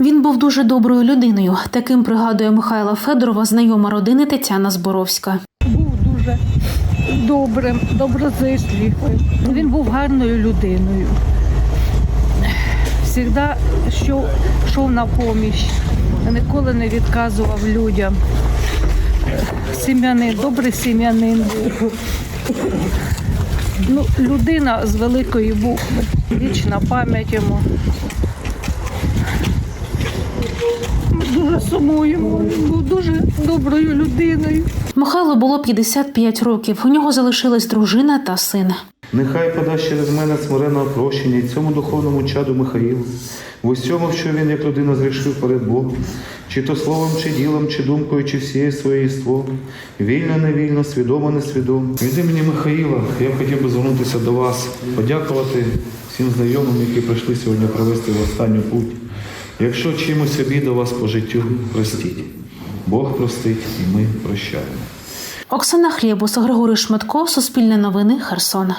Він був дуже доброю людиною. Таким пригадує Михайла Федорова, знайома родини Тетяна Зборовська. був дуже добрим, доброзичливим. Він був гарною людиною. Завжди що, йшов на поміч, ніколи не відказував людям. Сім'янин, добрий сім'янин був. Ну, людина з великої букви. Вічна пам'ять йому. Сумуємо. Він був дуже доброю людиною. Михайлу було 55 років. У нього залишилась дружина та син. Нехай подасть через мене смиреного прощення і цьому духовному чаду Михаїлу, в усьому, що він як людина зрішив перед Богом, чи то словом, чи ділом, чи думкою, чи всією своєю єством, вільно, невільно, свідомо, несвідомо. Від імені Михаїла я б хотів би звернутися до вас, подякувати всім знайомим, які прийшли сьогодні провести в останню путь. Якщо чимось обідав вас по життю, простіть. Бог простить, і ми прощаємо. Оксана Хлєбус, Григорій Шматко, Суспільне новини, Херсон.